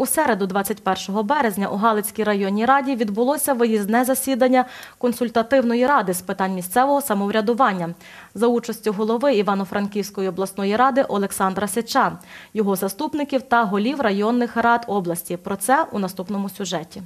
У середу, 21 березня, у Галицькій районній раді відбулося виїзне засідання консультативної ради з питань місцевого самоврядування за участю голови Івано-Франківської обласної ради Олександра Сеча, його заступників та голів районних рад області. Про це у наступному сюжеті.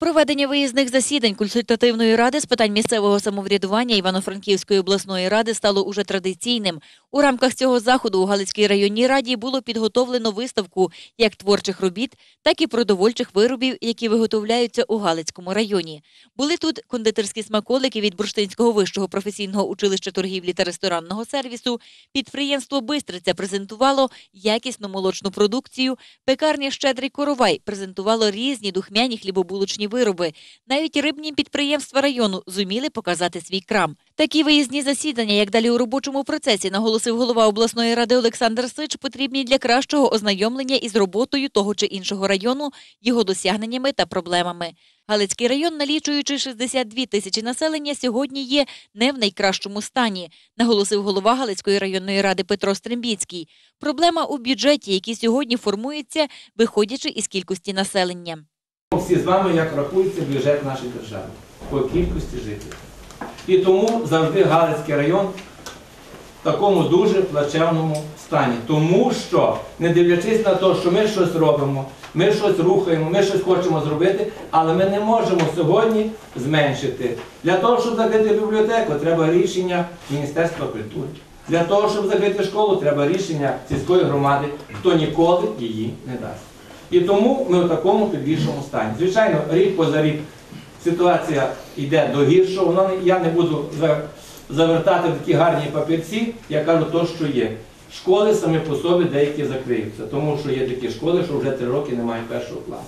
Проведення виїзних засідань консультативної ради з питань місцевого самоврядування Івано-Франківської обласної ради стало уже традиційним. У рамках цього заходу у Галицькій районній раді було підготовлено виставку як творчих робіт, так і продовольчих виробів, які виготовляються у Галицькому районі. Були тут кондитерські смаколики від Бурштинського вищого професійного училища торгівлі та ресторанного сервісу. Підприємство Бистриця презентувало якісну молочну продукцію. Пекарня Щедрий коровай презентувало різні духмяні хлібобулочні вироби. Навіть рибні підприємства району зуміли показати свій крам. Такі виїзні засідання, як далі у робочому процесі, наголосив голова обласної ради Олександр Сич, потрібні для кращого ознайомлення із роботою того чи іншого району, його досягненнями та проблемами. Галицький район, налічуючи 62 тисячі населення, сьогодні є не в найкращому стані, наголосив голова Галицької районної ради Петро Стрембіцький. Проблема у бюджеті, який сьогодні формується, виходячи із кількості населення. Всі з вами, як рахується бюджет нашої держави по кількості жителів. І тому завжди Галицький район в такому дуже плачевному стані. Тому що, не дивлячись на те, що ми щось робимо, ми щось рухаємо, ми щось хочемо зробити, але ми не можемо сьогодні зменшити. Для того, щоб закрити бібліотеку, треба рішення Міністерства культури. Для того, щоб закрити школу, треба рішення сільської громади, хто ніколи її не дасть. І тому ми в такому підвішеному стані. Звичайно, рік поза рік ситуація йде до гіршого. Воно я не буду завертати в такі гарні папірці, я кажу то, що є. Школи самі по собі деякі закриються, тому що є такі школи, що вже три роки немає першого класу.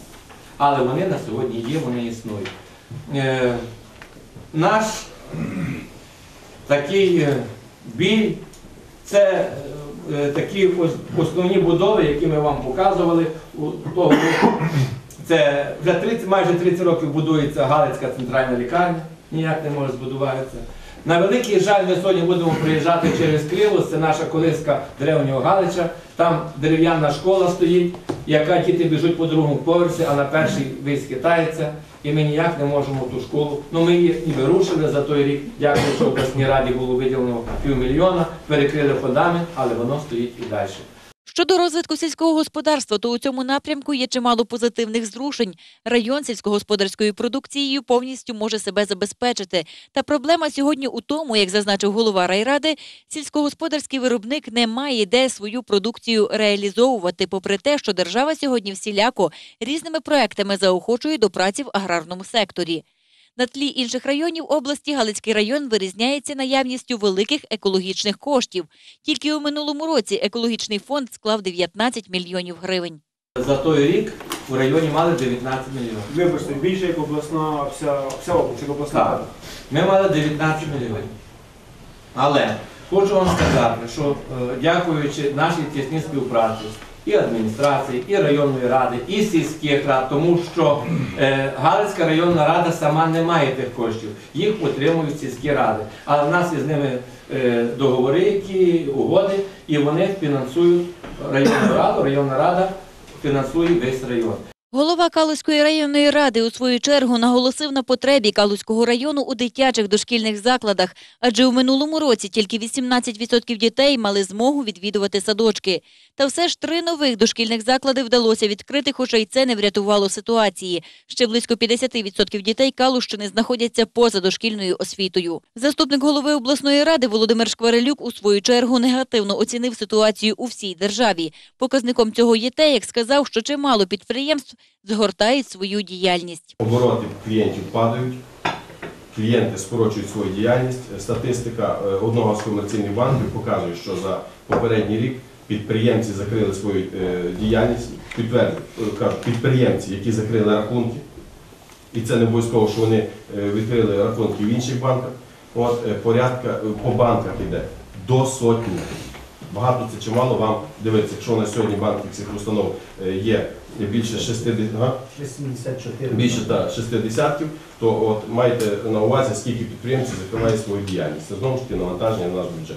Але вони на сьогодні є, вони існують. Е, наш такий е, біль це такі ось основні будови, які ми вам показували у. Це вже 30, майже 30 років будується Галицька центральна лікарня, ніяк не може збудуватися. На великий жаль, ми сьогодні будемо приїжджати через Кривус, це наша колиска древнього Галича. Там дерев'яна школа стоїть, яка діти біжуть по другому поверсі, а на перший весь хитається. І ми ніяк не можемо ту школу. Ну ми її ніби рушили за той рік. Дякую, що в обласній раді було виділено півмільйона, перекрили фундамент, але воно стоїть і далі. Щодо розвитку сільського господарства, то у цьому напрямку є чимало позитивних зрушень. Район сільськогосподарською продукцією повністю може себе забезпечити. Та проблема сьогодні у тому, як зазначив голова райради, сільськогосподарський виробник не має де свою продукцію реалізовувати, попри те, що держава сьогодні всіляко різними проектами заохочує до праці в аграрному секторі. На тлі інших районів області Галицький район вирізняється наявністю великих екологічних коштів. Тільки у минулому році екологічний фонд склав 19 мільйонів гривень. За той рік у районі мали 19 мільйонів. Вибачте, більше як обласна вся, вся область, як обласна Так. Ми мали 19 мільйонів. Але хочу вам сказати, що е, дякуючи нашій тісній співпраці і адміністрації, і районної ради, і сільських рад, тому що е, Галицька районна рада сама не має тих коштів, їх отримують сільські ради. Але в нас із ними е, договори, які угоди, і вони фінансують районну раду, районна рада фінансує весь район. Голова Калузької районної ради у свою чергу наголосив на потребі Калузького району у дитячих дошкільних закладах, адже у минулому році тільки 18% дітей мали змогу відвідувати садочки. Та все ж три нових дошкільних заклади вдалося відкрити, хоча й це не врятувало ситуації. Ще близько 50% дітей Калущини знаходяться поза дошкільною освітою. Заступник голови обласної ради Володимир Шкварелюк у свою чергу негативно оцінив ситуацію у всій державі. Показником цього є те, як сказав, що чимало підприємств згортають свою діяльність. Обороти клієнтів падають, клієнти скорочують свою діяльність. Статистика е, одного з комерційних банків показує, що за попередній рік підприємці закрили свою е, діяльність, е, кажуть, підприємці, які закрили рахунки, і це не обов'язково, що вони відкрили рахунки в інших банках. От порядка по банках іде до сотні. Багато це чимало вам дивитися, якщо на сьогодні банків цих установ є більше 60, га? 64. більше та 60, то от майте на увазі, скільки підприємців закриває свою діяльність. Це знову ж таки навантаження на наш бюджет.